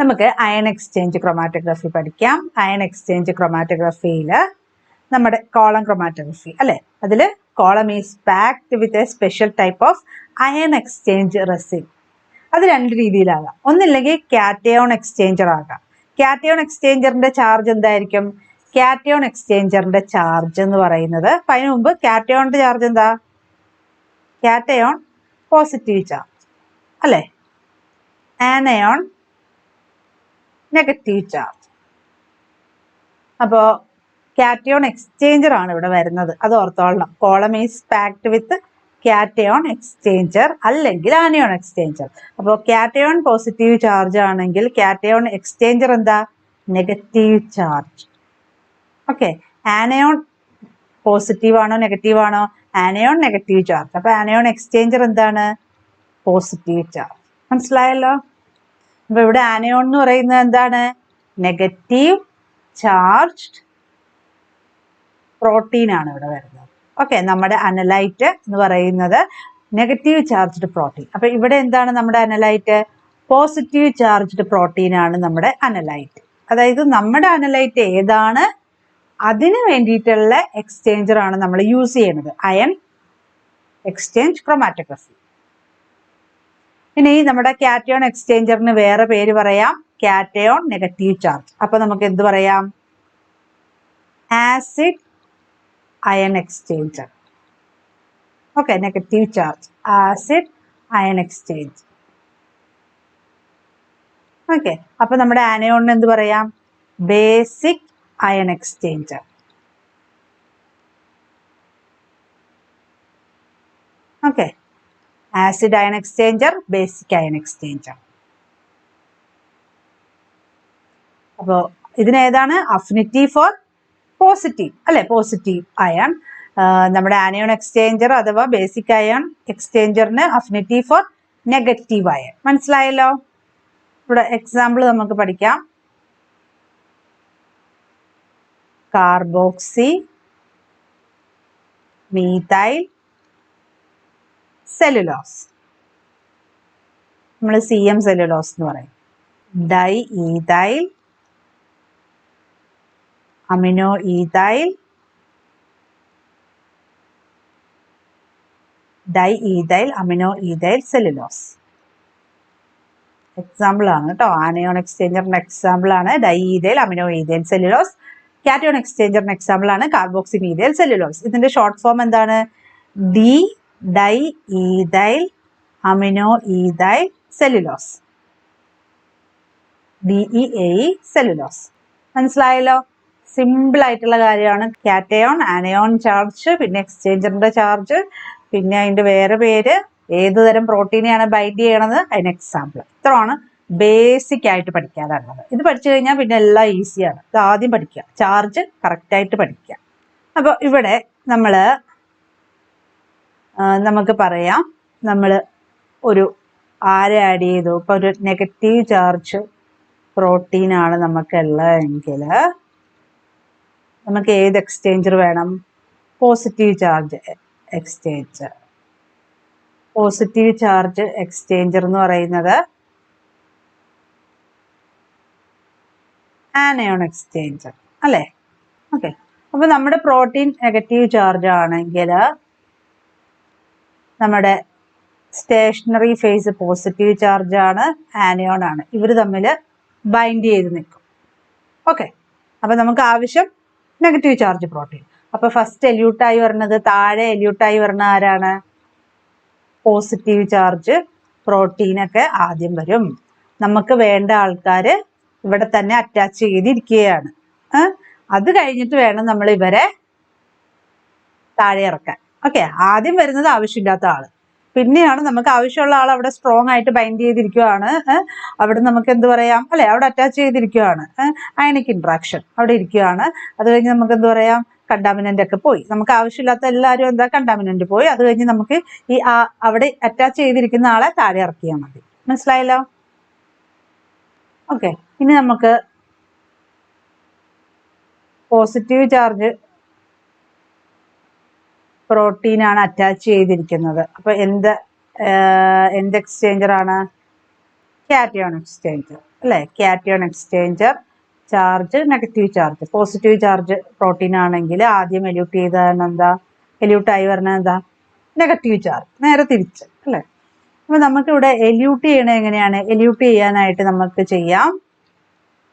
നമുക്ക് ion exchange chromatography പഠിക്കാം. Ion exchange ക്രൊമാറ്റോഗ്രഫിയിൽ നമ്മുടെ കോളം ക്രൊമാറ്റോഗ്രഫി അല്ലേ? അതിൽ column is packed with a special type of ion exchange resin അത് രണ്ട് രീതിയിലാകാം. ഒന്നില്ലെങ്കിൽ കാറ്റയോൺ എക്സ്ചേഞ്ചർ ആകാം. കാറ്റയോൺ എക്സ്ചേഞ്ചറിന്റെ ചാർജ് എന്തായിരിക്കും? കാറ്റയോൺ എക്സ്ചേഞ്ചറിന്റെ ചാർജ് എന്ന് പറയുന്നത് അപ്പൊ അതിന് മുമ്പ് കാറ്റയോണിന്റെ ചാർജ് എന്താ? കാറ്റയോൺ പോസിറ്റീവ് ചാർജ് അല്ലേ? ആനയോൺ നെഗറ്റീവ് ചാർജ് അപ്പോൾ കാറ്റയോൺ എക്സ്ചേഞ്ചർ ആണ് ഇവിടെ വരുന്നത്. അത് ഓർത്തോളണം. Column is packed with cation exchanger അല്ലെങ്കിൽ ആനയോൺ എക്സ്ചേഞ്ചർ അപ്പോൾ കാറ്റയോൺ പോസിറ്റീവ് ചാർജ് ആണെങ്കിൽ കാറ്റയോൺ എക്സ്ചേഞ്ചർ എന്താ? Negative charge okay anion positive ആണോ നെഗറ്റീവ് ആണോ? ആനയോൺ നെഗറ്റീവ് ചാർജ് അപ്പോൾ ആനയോൺ എക്സ്ചേഞ്ചർ എന്താണ്? പോസിറ്റീവ് ചാർജ് മനസ്സിലായല്ലോ? അപ്പൊ ഇവിടെ ആനയോൺ എന്ന് പറയുന്നത് എന്താണ്? നെഗറ്റീവ് ചാർജ്ഡ് പ്രോട്ടീൻ ആണ് ഇവിടെ വരുന്നത്. ഓക്കെ നമ്മുടെ അനലൈറ്റ് എന്ന് പറയുന്നത് നെഗറ്റീവ് ചാർജ്ഡ് പ്രോട്ടീൻ അപ്പൊ ഇവിടെ എന്താണ് നമ്മുടെ അനലൈറ്റ് പോസിറ്റീവ് ചാർജ്ഡ് പ്രോട്ടീൻ ആണ് നമ്മുടെ അനലൈറ്റ് അതായത് നമ്മുടെ അനലൈറ്റ് ഏതാണ്? അതിന് വേണ്ടിയിട്ടുള്ള എക്സ്ചേഞ്ചർ ആണ് നമ്മൾ യൂസ് ചെയ്യുന്നത്. അയൺ എക്സ്ചേഞ്ച് ക്രൊമാറ്റോഗ്രഫി ഇനി നമ്മുടെ കാറ്റയോൺ എക്സ്ചേഞ്ചറിന് വേറെ പേര് പറയാം. Cation negative charge. അപ്പൊ നമുക്ക് എന്ത് പറയാം? Acid ion exchanger. Okay negative charge. Acid ion exchange. Okay അപ്പൊ നമ്മുടെ ആനയോണിന് എന്ത് പറയാം? Basic ion exchanger. Okay acid ion exchanger basic ion exchanger. അപ്പോൾ ഇതിനേതാണ് അഫിനിറ്റി ഫോർ പോസിറ്റീവ് അല്ലെ? Positive ion. നമ്മുടെ ആനയോൺ എക്സ്ചേഞ്ചർ അഥവാ ബേസിക് അയൺ എക്സ്ചേഞ്ചറിന് അഫിനിറ്റി ഫോർ നെഗറ്റീവ് അയൺ. മനസ്സിലായല്ലോ? ഇവിടെ എക്സാമ്പിൾ നമുക്ക് പഠിക്കാം. Carboxymethyl cellulose. നമ്മൾ സി എം സെല്ലുലോസ് എന്ന് പറയും. Di ethyl aminoethyl diethylaminoethyl cellulose. Example ആണ് കേട്ടോ. ആനയോൺ എക്സ്ചേഞ്ചറിന്റെ എക്സാമ്പിൾ ആണ്. Diethylaminoethyl cellulose. കാറ്റയോൺ എക്സ്ചേഞ്ചറിന്റെ എക്സാമ്പിൾ ആണ്. Carboxy cellulose. ഇതിന്റെ ഷോർട്ട് ഫോം എന്താണ്? D diethylaminoethyl cellulose. D E A cellulose. മനസ്സിലായല്ലോ? സിമ്പിൾ ആയിട്ടുള്ള കാര്യമാണ്. കാറ്റയോൺ ആനയോൺ ചാർജ് പിന്നെ എക്സ്ചേഞ്ചറിന്റെ ചാർജ് പിന്നെ അതിന്റെ വേറെ പേര് ഏത് തരം പ്രോട്ടീനെയാണ് ബൈൻഡ് ചെയ്യണത്? അതിന് എക്സാമ്പിൾ ഇത്രയാണ് ബേസിക് ആയിട്ട് പഠിക്കാനുള്ളത്. ഇത് പഠിച്ചു കഴിഞ്ഞാൽ പിന്നെ എല്ലാം ഈസിയാണ് ഇത് ആദ്യം പഠിക്കുക. ചാർജ് കറക്റ്റായിട്ട് പഠിക്കുക. അപ്പോൾ ഇവിടെ നമ്മൾ നമുക്ക് പറയാം. നമ്മൾ ഒരു ആരെ ആഡ് ചെയ്തു? ഇപ്പൊ ഒരു നെഗറ്റീവ് ചാർജ് പ്രോട്ടീൻ ആണ് നമുക്ക് ഏത് എക്സ്ചേഞ്ചർ വേണം? Positive charge exchanger positive charge exchanger എന്ന് പറയുന്നത് ആനയോൺ എക്സ്ചേഞ്ചർ അല്ലേ? ഓക്കെ അപ്പൊ നമ്മുടെ പ്രോട്ടീൻ നെഗറ്റീവ് ചാർജ് ആണെങ്കിൽ നമ്മുടെ സ്റ്റേഷനറി ഫേസ് പോസിറ്റീവ് ചാർജ് ആണ് ആനയോൺ ആണ്. ഇവർ തമ്മിൽ ബൈൻഡ് ചെയ്ത് നിൽക്കും. ഓക്കെ അപ്പൊ നമുക്ക് ആവശ്യം നെഗറ്റീവ് ചാർജ് പ്രോട്ടീൻ അപ്പൊ ഫസ്റ്റ് എല്യൂട്ടായി വരുന്നത് താഴെ എല്യൂട്ടായി വരുന്ന ആരാണ്? പോസിറ്റീവ് ചാർജ് പ്രോട്ടീനൊക്കെ ആദ്യം വരും. നമുക്ക് വേണ്ട ആൾക്കാർ ഇവിടെ തന്നെ അറ്റാച്ച് ചെയ്തിരിക്കുകയാണ്. അത് കഴിഞ്ഞിട്ട് വേണം നമ്മൾ ഇവരെ താഴെ ഇറക്കാൻ. ഓക്കെ ആദ്യം വരുന്നത് ആവശ്യമില്ലാത്ത ആൾ. പിന്നെയാണ് നമുക്ക് ആവശ്യമുള്ള ആൾ അവിടെ സ്ട്രോങ് ആയിട്ട് ബൈൻഡ് ചെയ്തിരിക്കുകയാണ് അവിടെ നമുക്ക് എന്ത് പറയാം? അല്ലെ അവിടെ അറ്റാച്ച് ചെയ്തിരിക്കുകയാണ് അയണിക് ഇൻട്രാക്ഷൻ അവിടെ ഇരിക്കുകയാണ് അത് കഴിഞ്ഞ് നമുക്ക് എന്ത് പറയാം? കണ്ടാമിനന്റ് ഒക്കെ പോയി. നമുക്ക് ആവശ്യമില്ലാത്ത എല്ലാവരും എന്താ? കണ്ടാമിനന്റ് പോയി. അത് കഴിഞ്ഞ് നമുക്ക് ഈ അവിടെ അറ്റാച്ച് ചെയ്തിരിക്കുന്ന ആളെ താഴെ ഇറക്കിയാൽ മതി. മനസ്സിലായല്ലോ? ഓക്കെ ഇനി നമുക്ക് പോസിറ്റീവ് ചാർജ് പ്രോട്ടീൻ ആണ് അറ്റാച്ച് ചെയ്തിരിക്കുന്നത്. അപ്പൊ എന്ത് എന്ത് എക്സ്ചേഞ്ചർ ആണ്? കാറ്റയോൺ എക്സ്ചേഞ്ചർ അല്ലേ? Cation exchanger charge negative charge positive charge protein ആണെങ്കിൽ ആദ്യം എല്യൂട്ട് ചെയ്ത എന്താ? എല്യൂട്ടായി പറഞ്ഞാൽ എന്താ? നെഗറ്റീവ് ചാർജ് നേരെ തിരിച്ച് അല്ലേ? അപ്പൊ നമുക്കിവിടെ എല്യൂട്ട് ചെയ്യണ എങ്ങനെയാണ്? എല്യൂട്ട് ചെയ്യാനായിട്ട് നമുക്ക് ചെയ്യാം.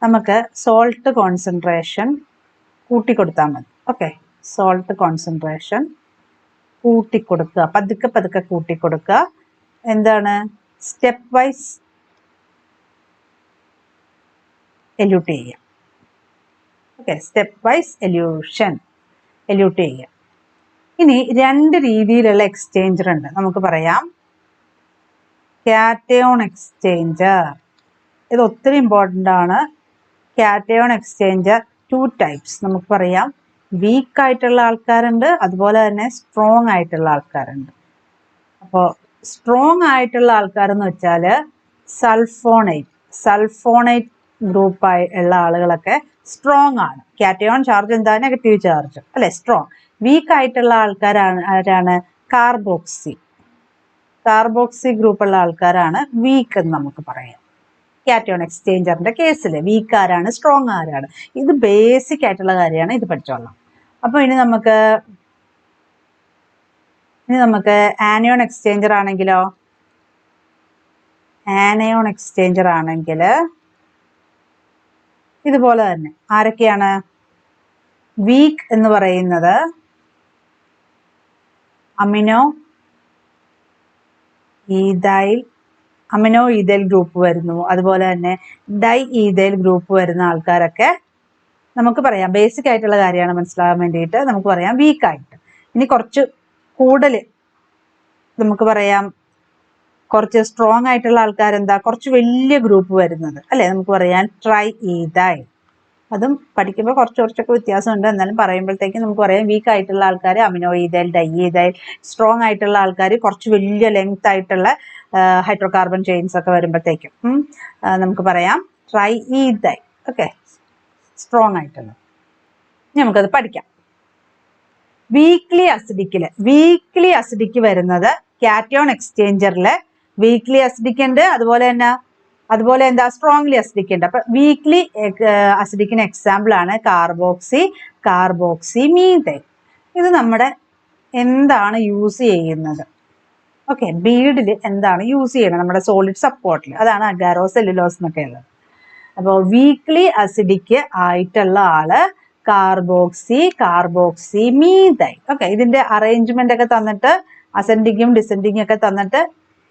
നമുക്ക് സോൾട്ട് കോൺസെൻട്രേഷൻ കൂട്ടിക്കൊടുത്താൽ മതി. ഓക്കെ സോൾട്ട് കോൺസെൻട്രേഷൻ കൂട്ടിക്കൊടുക്കുക. പതുക്കെ പതുക്കെ കൂട്ടിക്കൊടുക്കുക. എന്താണ്? സ്റ്റെപ്പ് വൈസ് എല്യൂട്ട് ചെയ്യുക. Okay step wise elution elute ചെയ്യുക. ഇനി രണ്ട് രീതിയിലുള്ള എക്സ്ചേഞ്ചർ ഉണ്ട് നമുക്ക് പറയാം. കാറ്റയോൺ എക്സ്ചേഞ്ചർ ഇത് ഒത്തിരി ഇമ്പോർട്ടന്റ് ആണ്. കാറ്റയോൺ എക്സ്ചേഞ്ചർ ടു ടൈപ്സ് നമുക്ക് പറയാം. വീക്ക് ആയിട്ടുള്ള ആൾക്കാരുണ്ട് അതുപോലെ തന്നെ സ്ട്രോങ് ആയിട്ടുള്ള ആൾക്കാരുണ്ട്. അപ്പോൾ സ്ട്രോങ് ആയിട്ടുള്ള ആൾക്കാരെന്ന് വെച്ചാൽ സൾഫോണേറ്റ് സൾഫോണേറ്റ് ഗ്രൂപ്പായി ഉള്ള ആളുകളൊക്കെ സ്ട്രോങ് ആണ്. കാറ്റയോൺ ചാർജ് എന്താ? നെഗറ്റീവ് ചാർജ് അല്ലെ? സ്ട്രോങ് വീക്ക് ആയിട്ടുള്ള ആൾക്കാരാണ് ആരാണ്? കാർബോക്സി കാർബോക്സി ഗ്രൂപ്പുള്ള ആൾക്കാരാണ് വീക്ക് എന്ന് നമുക്ക് പറയാം. കാറ്റയോൺ എക്സ്ചേഞ്ചറിന്റെ കേസിൽ വീക്ക് ആരാണ്? സ്ട്രോങ് ആരാണ്? ഇത് ബേസിക് ആയിട്ടുള്ള കാര്യമാണ്. ഇത് പഠിച്ചോളാം. അപ്പൊ ഇനി നമുക്ക് ഇനി നമുക്ക് ആനയോൺ എക്സ്ചേഞ്ചർ ആണെങ്കിലോ? ആനയോൺ എക്സ്ചേഞ്ചർ ആണെങ്കിൽ ഇതുപോലെ തന്നെ. ആരൊക്കെയാണ്? വീക്ക് എന്ന് പറയുന്നത് amino ethyl amino ethyl group വരുന്നു. അതുപോലെ തന്നെ ഡൈ ഈതൈൽ ഗ്രൂപ്പ് വരുന്ന ആൾക്കാരൊക്കെ നമുക്ക് പറയാം. ബേസിക് ആയിട്ടുള്ള കാര്യമാണ് മനസ്സിലാകാൻ വേണ്ടിയിട്ട് നമുക്ക് പറയാം വീക്കായിട്ട് ഇനി കുറച്ച് കൂടുതൽ നമുക്ക് പറയാം. കുറച്ച് സ്ട്രോങ് ആയിട്ടുള്ള ആൾക്കാർ എന്താ? കുറച്ച് വലിയ ഗ്രൂപ്പ് വരുന്നത്. അല്ലെ? നമുക്ക് പറയാൻ ട്രൈ ഈതൈൽ അതും പഠിക്കുമ്പോൾ കുറച്ച് കുറച്ചൊക്കെ വ്യത്യാസമുണ്ട്. എന്നാലും പറയുമ്പോഴത്തേക്കും നമുക്ക് പറയാം വീക്ക് ആയിട്ടുള്ള ആൾക്കാർ amino ethyl dye ethyl strong ആയിട്ടുള്ള ആൾക്കാർ കുറച്ച് വലിയ ലെങ്ത് ആയിട്ടുള്ള ഹൈഡ്രോ കാർബൺ ചെയിൻസ് ഒക്കെ വരുമ്പോഴത്തേക്കും നമുക്ക് പറയാം ട്രൈ ഈതൈൽ ഓക്കെ സ്ട്രോങ് ആയിട്ടുള്ളത് നമുക്കത് പഠിക്കാം. വീക്ക്ലി അസിഡിക്കിൽ വീക്ക്ലി അസിഡിക്ക് വരുന്നത് കാറ്റയോൺ എക്സ്ചേഞ്ചറിൽ വീക്ക്ലി അസിഡിക് ഉണ്ട് അതുപോലെ തന്നെ അതുപോലെ എന്താ? സ്ട്രോങ്ലി അസിഡിക് ഉണ്ട്. അപ്പൊ വീക്ക്ലി അസിഡിക്കിന് എക്സാമ്പിൾ ആണ് കാർബോക്സി കാർബോക്സി മീതൈൽ ഇത് നമ്മുടെ എന്താണ് യൂസ് ചെയ്യുന്നത്? ഓക്കെ ബീഡിൽ എന്താണ് യൂസ് ചെയ്യുന്നത്? നമ്മുടെ സോളിഡ് സപ്പോർട്ടിൽ അതാണ് അഗാരോ സെല്ലുലോസ് എന്നൊക്കെ ഉള്ളത്. അപ്പോൾ വീക്ക്ലി അസിഡിക്ക് ആയിട്ടുള്ള ആൾ കാർബോക്സി കാർബോക്സി മീതൈ ഓക്കെ ഇതിന്റെ അറേഞ്ച്മെന്റ് ഒക്കെ തന്നിട്ട് അസെൻഡിങ്ങും ഡിസെൻഡിങ്ങും ഒക്കെ തന്നിട്ട്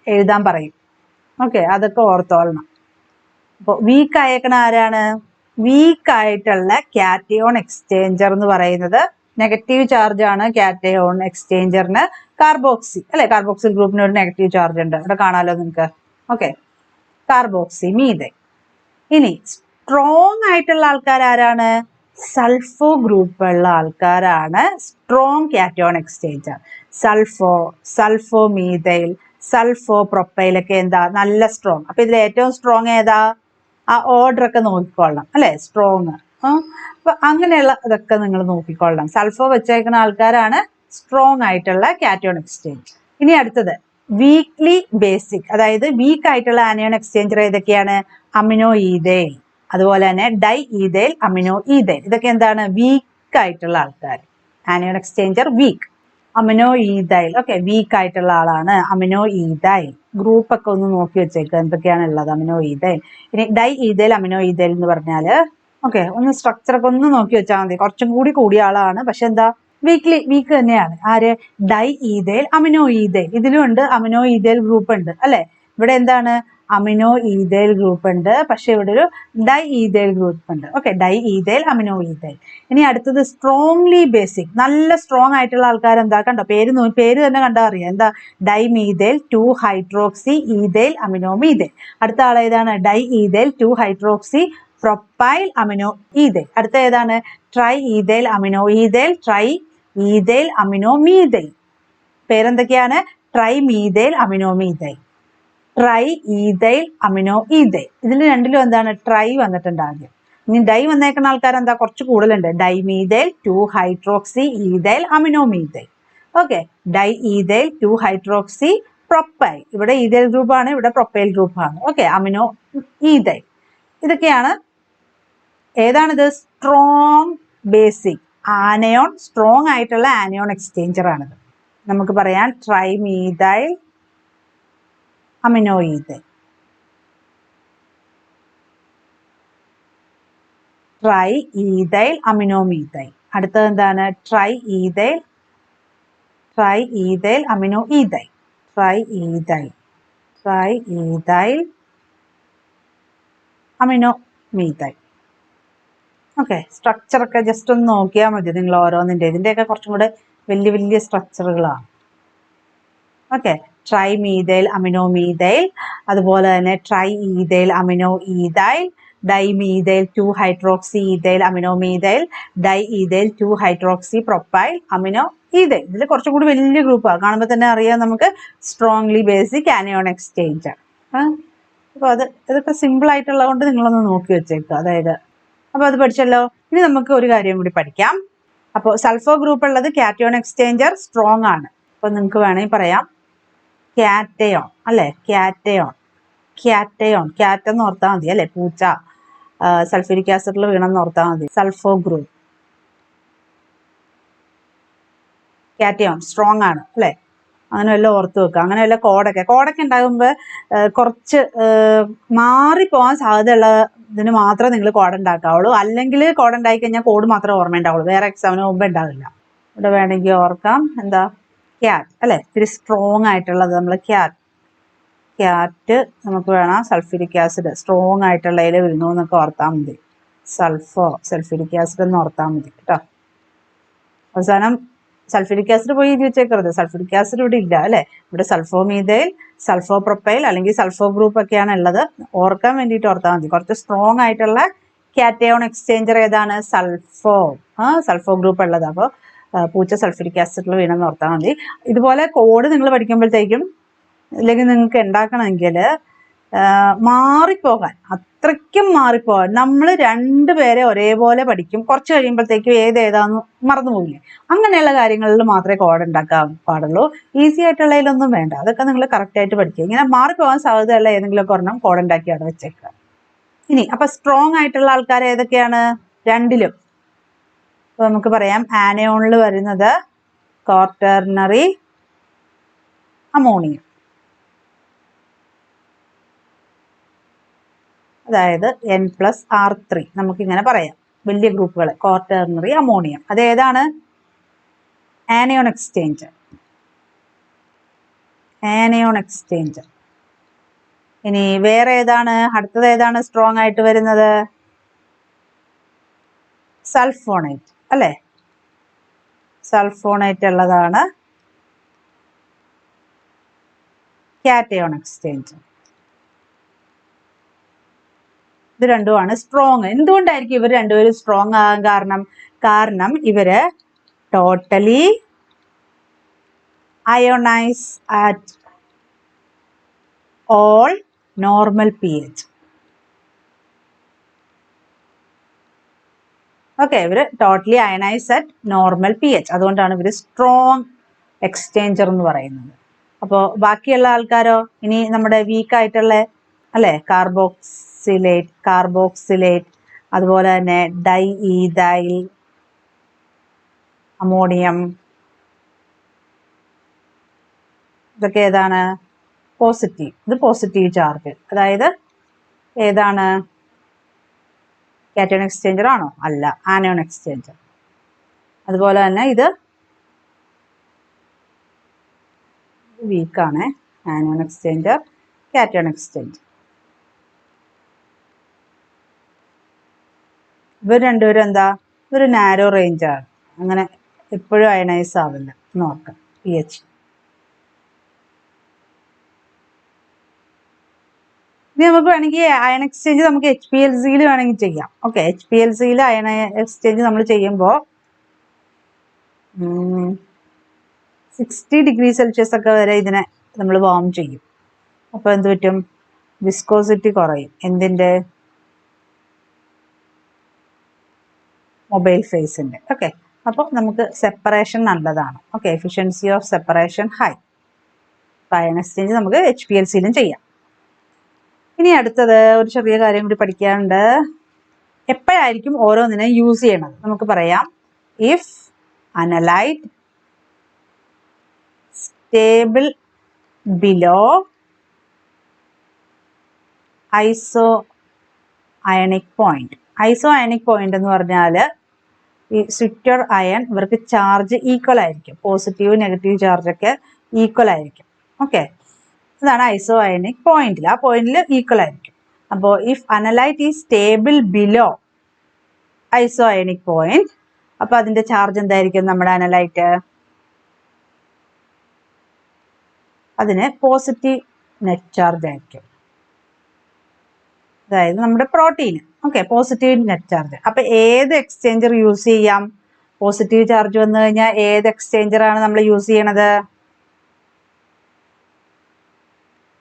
എഴുതാൻ പറയും. ഓക്കെ അതൊക്കെ ഓർത്തോളണം. അപ്പോൾ വീക്ക് അയക്കണ ആരാണ്? വീക്ക് ആയിട്ടുള്ള കാറ്റയോൺ എക്സ്ചേഞ്ചർ എന്ന് പറയുന്നത് നെഗറ്റീവ് ചാർജ് ആണ് കാറ്റയോൺ എക്സ്ചേഞ്ചറിന് കാർബോക്സി അല്ലെ? കാർബോക്സിൽ ഗ്രൂപ്പിന് ഒരു നെഗറ്റീവ് ചാർജ് ഉണ്ട്. ഇവിടെ കാണാലോ നിങ്ങൾക്ക്? ഓക്കെ കാർബോക്സി മീതെ ഇനി സ്ട്രോങ് ആയിട്ടുള്ള ആൾക്കാർ ആരാണ്? സൾഫോ ഗ്രൂപ്പ് ഉള്ള ആൾക്കാരാണ് strong cation exchanger sulfo sulfomethyl sulfo പ്രൊപ്പൈലൊക്കെ എന്താ? നല്ല സ്ട്രോങ് അപ്പൊ ഇതിൽ ഏറ്റവും സ്ട്രോങ് ഏതാ? ആ ഓർഡർ ഒക്കെ നോക്കിക്കൊള്ളണം അല്ലെ? സ്ട്രോങ് അപ്പൊ അങ്ങനെയുള്ള ഇതൊക്കെ നിങ്ങൾ നോക്കിക്കൊള്ളണം. സൾഫോ വെച്ചേക്കുന്ന ആൾക്കാരാണ് സ്ട്രോങ് ആയിട്ടുള്ള കാറ്റോൺ എക്സ്ചേഞ്ച് ഇനി അടുത്തത്. വീക്ക്ലി ബേസിക് അതായത് വീക്ക് ആയിട്ടുള്ള ആനയോൺ എക്സ്ചേഞ്ചർ ഏതൊക്കെയാണ്? അമിനോ ഈതേൽ അതുപോലെ തന്നെ ഡൈ ഈതേൽ അമിനോ ഈതേൽ ഇതൊക്കെ എന്താണ്? വീക്ക് ആയിട്ടുള്ള ആൾക്കാർ. Anion exchanger weak aminoethyl okay weak ആയിട്ടുള്ള ആളാണ് അമിനോ ഈതൈൽ ഗ്രൂപ്പ് ഒക്കെ ഒന്ന് നോക്കി വെച്ചേക്കുക എന്തൊക്കെയാണ് ഉള്ളത്? അമിനോ ഈതൈൽ ഇനി ഡൈ ഈതൈൽ അമിനോ ഈതൈൽ എന്ന് പറഞ്ഞാൽ ഓക്കെ ഒന്ന് സ്ട്രക്ചർ ഒക്കെ ഒന്ന് നോക്കി വെച്ചാൽ മതി. കുറച്ചും കൂടി കൂടിയ ആളാണ്. പക്ഷെ എന്താ? വീക്ക്ലി വീക്ക് തന്നെയാണ്. ആര്? ഡൈ ഈതേൽ അമിനോ ഈതേൽ ഇതിലും ഉണ്ട് അമിനോ ഈതേൽ ഗ്രൂപ്പ് ഉണ്ട് അല്ലെ? ഇവിടെ എന്താണ്? അമിനോ ഈതേൽ ഗ്രൂപ്പ് ഉണ്ട്. പക്ഷെ ഇവിടെ ഒരു ഡൈ ഈതേൽ ഗ്രൂപ്പ് ഉണ്ട്. Okay di ethyl amino ethyl ഇനി അടുത്തത് സ്ട്രോങ്ലി ബേസിക് നല്ല സ്ട്രോങ് ആയിട്ടുള്ള ആൾക്കാർ എന്താ കണ്ടോ? പേര് പേര് തന്നെ കണ്ടാ അറിയാം. എന്താ? Di methyl two hydroxy ethyl amino methyl അടുത്ത ആൾ ഏതാണ്? Di ethyl two hydroxy propyl amino ethyl അടുത്ത ഏതാണ്? Tri ethyl amino ethyl tri ethyl amino methyl പേരെന്തൊക്കെയാണ്? Tri methyl amino methyl tri ethyl amino ethyl ഇതിൽ രണ്ടിലും എന്താണ്? ട്രൈ വന്നിട്ടുണ്ട് ആദ്യം. ഇനി ഡൈ വന്നേക്കുന്ന ആൾക്കാർ എന്താ? കുറച്ച് കൂടുതലുണ്ട്. Di methyl two hydroxy ethyl amino methyl okay. Di ethyl two hydroxy propyl. ഇവിടെ ഈതൈൽ ഗ്രൂപ്പാണ് ഇവിടെ പ്രൊപ്പൈൽ ഗ്രൂപ്പാണ്. ഓക്കെ. Amino ethyl. ഇതൊക്കെയാണ്. ഏതാണിത്? Strong basic. ആനയോൺ സ്ട്രോങ് ആയിട്ടുള്ള ആനയോൺ എക്സ്ചേഞ്ചർ ആണിത്. നമുക്ക് പറയാം ട്രൈമീതൈൽ അമിനോയിതൈൽ ട്രൈ ഈതൈൽ അമിനോമീതൈൽ അടുത്തത് എന്താണ്? Tri ethyl tri ethyl amino ethyl tri ethyl tri ethyl amino methyl okay സ്ട്രക്ചറൊക്കെ just ഒന്ന് നോക്കിയാൽ മതി നിങ്ങൾ ഓരോന്നിന്റെ ഇതിന്റെയൊക്കെ കുറച്ചും കൂടെ വലിയ വലിയ സ്ട്രക്ചറുകളാണ് okay tri methyl amino methyl അതുപോലെ തന്നെ tri ethyl amino ethyl di methyl two hydroxy ethyl amino methyl di ethyl two hydroxy propyl amino ethyl ഇതിൽ കുറച്ചും കൂടി വലിയ ഗ്രൂപ്പാണ് കാണുമ്പോൾ തന്നെ അറിയാം നമുക്ക് സ്ട്രോങ്ലി ബേസിക് ആനയോൺ എക്സ്ചേഞ്ച് ആണ് അപ്പോൾ അത് ഇതൊക്കെ സിമ്പിൾ ആയിട്ടുള്ളത് കൊണ്ട് നിങ്ങളൊന്ന് നോക്കി വെച്ചേക്കുക അതായത് അപ്പോൾ അത് പഠിച്ചല്ലോ? ഇനി നമുക്ക് ഒരു കാര്യം കൂടി പഠിക്കാം. അപ്പോൾ സൾഫോ ഗ്രൂപ്പ് ഉള്ളത് കാറ്റയോൺ എക്സ്ചേഞ്ചർ സ്ട്രോങ് ആണ്. അപ്പോൾ നിങ്ങൾക്ക് വേണമെങ്കിൽ പറയാം. കാറ്റയോൺ അല്ലേ? കാറ്റയോൺ കാറ്റയോൺ കാറ്റ് എന്ന് ഓർത്താൽ മതി അല്ലേ? പൂച്ച സൾഫ്യൂരിക് ആസിഡിൽ വീണെന്ന് ഓർത്താൽ മതി. സൾഫോ ഗ്രൂപ്പ് കാറ്റയോൺ സ്ട്രോങ് ആണ് അല്ലേ? അങ്ങനെ വല്ല ഓർത്ത് വെക്കുക. അങ്ങനെ വല്ല കോടൊക്കെ കോടൊക്കെ ഉണ്ടാകുമ്പോൾ കുറച്ച് മാറിപ്പോകാൻ സാധ്യതയുള്ള ഇതിന് മാത്രമേ നിങ്ങൾ കോട ഉണ്ടാക്കാവുള്ളൂ. അല്ലെങ്കിൽ കോട ഉണ്ടായി കഴിഞ്ഞാൽ കോഡ് മാത്രമേ ഓർമ്മ ഉണ്ടാവുള്ളൂ. വേറെ എക്സാമിന് മുമ്പ് ഉണ്ടാവില്ല. ഇവിടെ വേണമെങ്കിൽ ഓർക്കാം. എന്താ? ക്യാറ്റ് അല്ലേ? ഇത്തിരി സ്ട്രോങ് ആയിട്ടുള്ളത് നമ്മൾ ക്യാറ്റ്. ക്യാറ്റ് നമുക്ക് വേണം. സൾഫ്യൂരിക് ആസിഡ് സ്ട്രോങ് ആയിട്ടുള്ളതിൽ വരുന്നു എന്നൊക്കെ ഓർത്താൽ മതി. സൾഫോ സൾഫ്യൂരിക് ആസിഡ് എന്ന് ഓർത്താൽ മതി. കേട്ടോ. അവസാനം സൾഫ്യൂരിക് ആസിഡ് പോയി എഴുതി വെച്ചേക്കരുത്. സൾഫ്യൂരിക് ആസിഡ് ഇവിടെ ഇല്ല അല്ലേ? ഇവിടെ സൾഫോമീതൈൽ സൾഫോ പ്രൊപ്പൈൽ അല്ലെങ്കിൽ സൾഫോ ഗ്രൂപ്പ് ഒക്കെയാണ് ഉള്ളത്. ഓർക്കാൻ വേണ്ടിയിട്ട് ഓർത്താൽ മതി. കുറച്ച് സ്ട്രോങ് ആയിട്ടുള്ള കാറ്റയോൺ എക്സ്ചേഞ്ചർ ഏതാണ്? സൾഫോ. ആ സൾഫോ ഗ്രൂപ്പ് ഉള്ളത്. അപ്പോൾ പൂച്ച സൾഫ്യൂരിക് ആസിഡിൽ വീണെന്ന് ഓർത്താൽ മതി. ഇതുപോലെ കോഡ് നിങ്ങൾ പഠിക്കുമ്പോഴത്തേക്കും അല്ലെങ്കിൽ നിങ്ങൾക്ക് ഉണ്ടാക്കണമെങ്കിൽ മാറിപ്പോകാൻ അത്രയ്ക്കും മാറിപ്പോകാൻ. നമ്മൾ രണ്ടുപേരെ ഒരേപോലെ പഠിക്കും. കുറച്ച് കഴിയുമ്പോഴത്തേക്കും ഏത് ഏതാന്ന് മറന്നു പോകില്ലേ അങ്ങനെയുള്ള കാര്യങ്ങളിൽ മാത്രമേ കോഡ് ഉണ്ടാക്കാൻ പാടുള്ളൂ. ഈസി ആയിട്ടുള്ളതിലൊന്നും വേണ്ട. അതൊക്കെ നിങ്ങൾ കറക്റ്റായിട്ട് പഠിക്കുക. ഇങ്ങനെ മാറിപ്പോകാൻ സാധ്യതയുള്ള ഏതെങ്കിലുമൊക്കെ ഒരെണ്ണം കോഡ് ഉണ്ടാക്കി അവിടെ വെച്ചേക്കുക. ഇനി അപ്പൊ സ്ട്രോങ് ആയിട്ടുള്ള ആൾക്കാർ ഏതൊക്കെയാണ്? രണ്ടിലും. അപ്പൊ നമുക്ക് പറയാം. ആനയോണിൽ വരുന്നത് ക്വാർട്ടർണറി അമോണിയം അതായത് എൻ പ്ലസ് ആർ ത്രീ നമുക്കിങ്ങനെ പറയാം. വലിയ ഗ്രൂപ്പുകൾ കോർട്ടേണറി അമോണിയം അത് ഏതാണ്? ആനയോൺ എക്സ്ചേഞ്ച് ആനയോൺ എക്സ്ചേഞ്ച് ഇനി വേറെ ഏതാണ്? അടുത്തത് ഏതാണ് സ്ട്രോങ് ആയിട്ട് വരുന്നത്? സൾഫോണേറ്റ് അല്ലേ? സൾഫോണേറ്റ് ഉള്ളതാണ് കാറ്റയോൺ എക്സ്ചേഞ്ച് ഇത് രണ്ടുമാണ് സ്ട്രോങ് എന്തുകൊണ്ടായിരിക്കും ഇവർ രണ്ടുപേരും സ്ട്രോങ് ആകാൻ കാരണം? കാരണം ഇവർ totally ionize at all normal P H okay ഇവർ totally ionize at normal P H അതുകൊണ്ടാണ് ഇവർ സ്ട്രോങ് എക്സ്ചേഞ്ചർ എന്ന് പറയുന്നത്. അപ്പോൾ ബാക്കിയുള്ള ആൾക്കാരോ? ഇനി നമ്മുടെ വീക്കായിട്ടുള്ള അല്ലേ? കാർബോക്സിലേറ്റ് കാർബോക്സിലേറ്റ് അതുപോലെ തന്നെ ഡൈ അമോണിയം ഇതൊക്കെ ഏതാണ്? പോസിറ്റീവ്. ഇത് പോസിറ്റീവ് ചാർജ്. അതായത് ഏതാണ്? കാറ്റോൺ എക്സ്ചേഞ്ചർ ആണോ? അല്ല ആനോൺ എക്സ്ചേഞ്ചർ. അതുപോലെ തന്നെ ഇത് വീക്കാണ് ആനോൺ എക്സ്ചേഞ്ചർ കാറ്റോൺ എക്സ്ചേഞ്ചർ. ഇവർ രണ്ടുപേരും എന്താ? ഒരു നാരോ റേഞ്ചാണ് അങ്ങനെ എപ്പോഴും അയണൈസ് ആവില്ല. നോക്കാം. പി എച്ച് ഇനി നമുക്ക് വേണമെങ്കിൽ അയൺ എക്സ്ചേഞ്ച് നമുക്ക് എച്ച് പി എൽ സിയിൽ വേണമെങ്കിൽ ചെയ്യാം. ഓക്കെ എച്ച് പി എൽ സിയിൽ അയൺ എക്സ്ചേഞ്ച് നമ്മൾ ചെയ്യുമ്പോൾ സിക്സ്റ്റി ഡിഗ്രി സെൽഷ്യസ് ഒക്കെ വരെ ഇതിനെ നമ്മൾ വാം ചെയ്യും. അപ്പോൾ എന്ത് പറ്റും? വിസ്കോസിറ്റി കുറയും. എന്തിന്റെ? മൊബൈൽ ഫേസിന്റെ ഓക്കെ അപ്പോൾ നമുക്ക് സെപ്പറേഷൻ നല്ലതാണ്. Okay efficiency of separation high ion നമുക്ക് എച്ച് പി എൽ സിയിലും ചെയ്യാം. ഇനി അടുത്തത് ഒരു ചെറിയ കാര്യം കൂടി പഠിക്കാനുണ്ട്. എപ്പോഴായിരിക്കും ഓരോന്നിനെ യൂസ് ചെയ്യണം നമുക്ക് പറയാം. If analyte stable below isoionic point isoionic point എന്ന് പറഞ്ഞാൽ ഈ സ്വിറ്റർ അയൺ ഇവർക്ക് ചാർജ് ഈക്വൽ ആയിരിക്കും. പോസിറ്റീവ് നെഗറ്റീവ് ചാർജൊക്കെ ഈക്വൽ ആയിരിക്കും. ഓക്കെ ഇതാണ് ഐസോ അയണിക് പോയിന്റിൽ ആ പോയിന്റിൽ ഈക്വൽ ആയിരിക്കും. അപ്പോൾ ഇഫ് അനലൈറ്റ് ഈ stable below iso ionic point അപ്പോൾ അതിന്റെ ചാർജ് എന്തായിരിക്കും നമ്മുടെ അനലൈറ്റ് അതിന് പോസിറ്റീവ് നെറ്റ് ചാർജ് ആയിരിക്കും. അതായത് നമ്മുടെ protein. Okay positive net charge അപ്പൊ ഏത് എക്സ്ചേഞ്ചർ യൂസ് ചെയ്യാം? പോസിറ്റീവ് ചാർജ് വന്നു കഴിഞ്ഞാൽ ഏത് എക്സ്ചേഞ്ചറാണ് നമ്മൾ യൂസ് ചെയ്യണത്?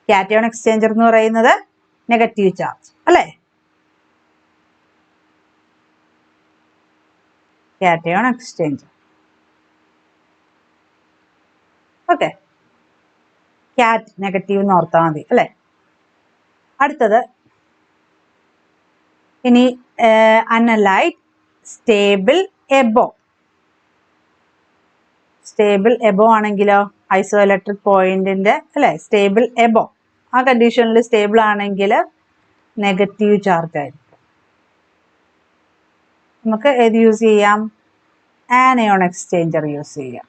കാറ്റയോൺ എക്സ്ചേഞ്ചർ എന്ന് പറയുന്നത് നെഗറ്റീവ് ചാർജ് അല്ലേ? Cation exchanger okay cat negative എന്ന് ഓർത്താൽ മതി. അല്ലേ? അടുത്തത് ഇനി analyte stable above stable above ആണെങ്കിലോ? ഐസോ ഇലക്ട്രിക് പോയിന്റിന്റെ അല്ലെ? സ്റ്റേബിൾ എബോ ആ കണ്ടീഷനിൽ സ്റ്റേബിൾ ആണെങ്കിൽ നെഗറ്റീവ് ചാർജ് ആയിരിക്കും. നമുക്ക് ഏത് യൂസ് ചെയ്യാം? ആനയോൺ എക്സ്ചേഞ്ചർ യൂസ് ചെയ്യാം.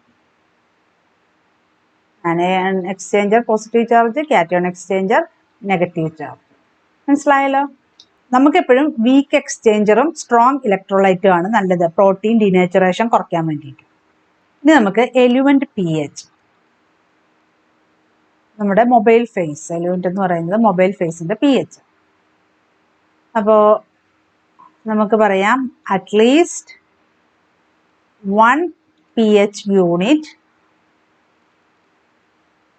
Anion exchanger positive charge cation exchanger negative charge മനസ്സിലായല്ലോ? നമുക്കെപ്പോഴും വീക്ക് എക്സ്ചേഞ്ചറും സ്ട്രോങ് ഇലക്ട്രോലൈറ്റും ആണ് നല്ലത്. പ്രോട്ടീൻ ഡിനേച്ചറേഷൻ കുറയ്ക്കാൻ വേണ്ടിയിട്ട്. ഇനി നമുക്ക് എലുവന്റ് പി എച്ച് നമ്മുടെ മൊബൈൽ ഫേസ് എലുവന്റ് എന്ന് പറയുന്നത് മൊബൈൽ ഫേസിന്റെ പി എച്ച് അപ്പോൾ നമുക്ക് പറയാം at least one P H unit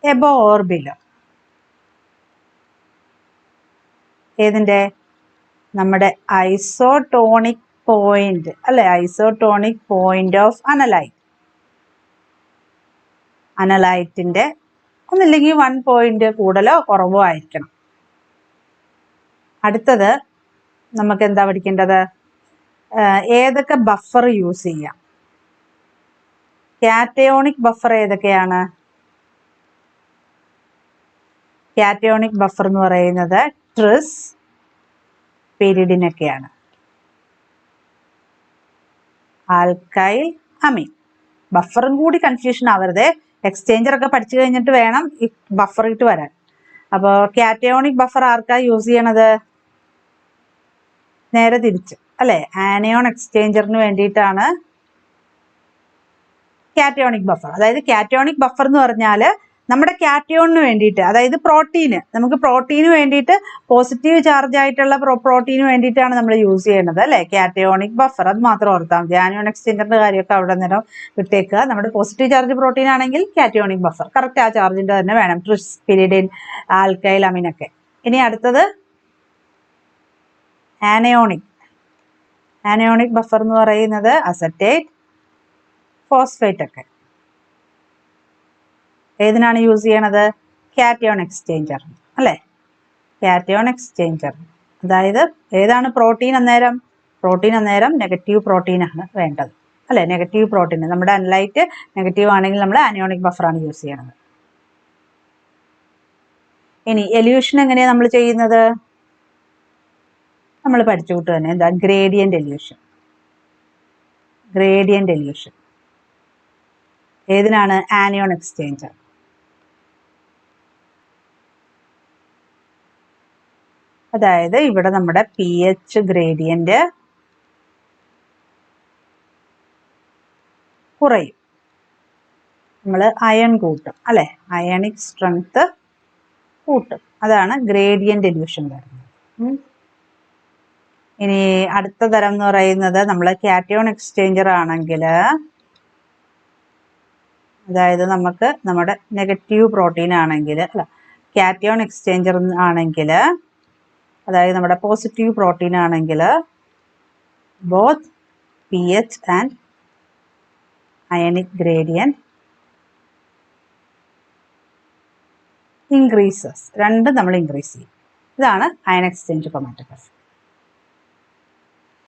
above or below ഏതിന്റെ നമ്മുടെ ഐസോടോണിക് പോയിന്റ് അല്ലെ? ഐസോടോണിക് പോയിന്റ് ഓഫ് അനലൈറ്റ് അനലൈറ്റിന്റെ ഒന്നില്ലെങ്കിൽ വൺ പോയിന്റ് കൂടുതലോ കുറവോ ആയിരിക്കണം. അടുത്തത് നമുക്ക് എന്താ പഠിക്കേണ്ടത്? ഏതൊക്കെ ബഫർ യൂസ് ചെയ്യാം? കാറ്റയോണിക് ബഫർ ഏതൊക്കെയാണ്? കാറ്റയോണിക് ബഫർ എന്ന് പറയുന്നത് ട്രിസ് പെരിഡിനൊക്കെയാണ്. ആൽക്കൈൽ അമീൻ. ബഫറും കൂടി കൺഫ്യൂഷൻ ആവരുത്. എക്സ്ചേഞ്ചർ ഒക്കെ പഠിച്ചു കഴിഞ്ഞിട്ട് വേണം ഈ ബഫർ ഇട്ട് വരാൻ. അപ്പോൾ കാറ്റയോണിക് ബഫർ ആർക്കാ യൂസ് ചെയ്യണത്? നേരെ തിരിച്ച്. അല്ലെ? ആനയോൺ എക്സ്ചേഞ്ചറിന് വേണ്ടിയിട്ടാണ് കാറ്റയോണിക് ബഫർ അതായത് കാറ്റയോണിക് ബഫർ എന്ന് പറഞ്ഞാൽ നമ്മുടെ കാറ്റയോണിന് വേണ്ടിയിട്ട് അതായത് പ്രോട്ടീന്. നമുക്ക് പ്രോട്ടീന് വേണ്ടിയിട്ട് പോസിറ്റീവ് ചാർജ് ആയിട്ടുള്ള പ്രോട്ടീന് വേണ്ടിയിട്ടാണ് നമ്മൾ യൂസ് ചെയ്യുന്നത് അല്ലേ? കാറ്റയോണിക് ബഫർ അത് മാത്രം ഓർത്താൽ മതി. ആനിയോൺ എക്സ്ചേഞ്ചറിന്റെ കാര്യമൊക്കെ അവിടെ നേരം വിട്ടേക്കുക. നമ്മുടെ പോസിറ്റീവ് ചാർജ് പ്രോട്ടീൻ ആണെങ്കിൽ കാറ്റയോണിക് ബഫർ. കറക്റ്റ് ആ ചാർജിന്റെ തന്നെ വേണം. ട്രിസ് പിരിഡിൻ ആൽക്കൈൽ അമിനൊക്കെ. ഇനി അടുത്തത് ആനയോണിക്. ആനയോണിക് ബഫർ എന്ന് പറയുന്നത് അസറ്റേറ്റ് ഫോസ്ഫേറ്റ് ഒക്കെ ഏതിനാണ് യൂസ് ചെയ്യണത്? കാറ്റയോൺ എക്സ്ചേഞ്ചർ അല്ലേ? Cation exchanger. അതായത് ഏതാണ് പ്രോട്ടീൻ അന്നേരം? പ്രോട്ടീൻ അന്നേരം നെഗറ്റീവ് പ്രോട്ടീൻ ആണ് വേണ്ടത് അല്ലേ? നെഗറ്റീവ് പ്രോട്ടീൻ നമ്മുടെ അൺലൈറ്റ് നെഗറ്റീവ് ആണെങ്കിൽ നമ്മൾ ആനിയോണിക് ബഫറാണ് യൂസ് ചെയ്യണത്. ഇനി എല്യൂഷൻ എങ്ങനെയാണ് നമ്മൾ ചെയ്യുന്നത്? നമ്മൾ പഠിച്ചു കൂട്ട് തന്നെ എന്താ? Gradient elution. Gradient elution. ഏതിനാണ്? Anion exchanger. അതായത് ഇവിടെ നമ്മുടെ പി എച്ച് ഗ്രേഡിയന്റ് കുറയും. നമ്മൾ അയൺ കൂട്ടും അല്ലെ? അയണിക് സ്ട്രെങ്ത് കൂട്ടും. അതാണ് ഗ്രേഡിയന്റ് എല്യൂഷൻ വരുന്നത്. ഇനി അടുത്ത തരം എന്ന് പറയുന്നത് നമ്മൾ കാറ്റയോൺ എക്സ്ചേഞ്ചർ ആണെങ്കിൽ അതായത് നമുക്ക് നമ്മുടെ നെഗറ്റീവ് പ്രോട്ടീൻ ആണെങ്കിൽ അല്ല കാറ്റയോൺ എക്സ്ചേഞ്ചർ ആണെങ്കിൽ അതായത് നമ്മുടെ പോസിറ്റീവ് പ്രോട്ടീൻ ആണെങ്കിൽ both P H and ionic gradient increases രണ്ടും നമ്മൾ ഇൻക്രീസ് ചെയ്യും. ഇതാണ് അയൺ എക്സ്ചേഞ്ച് ക്രോമാറ്റോഗ്രഫി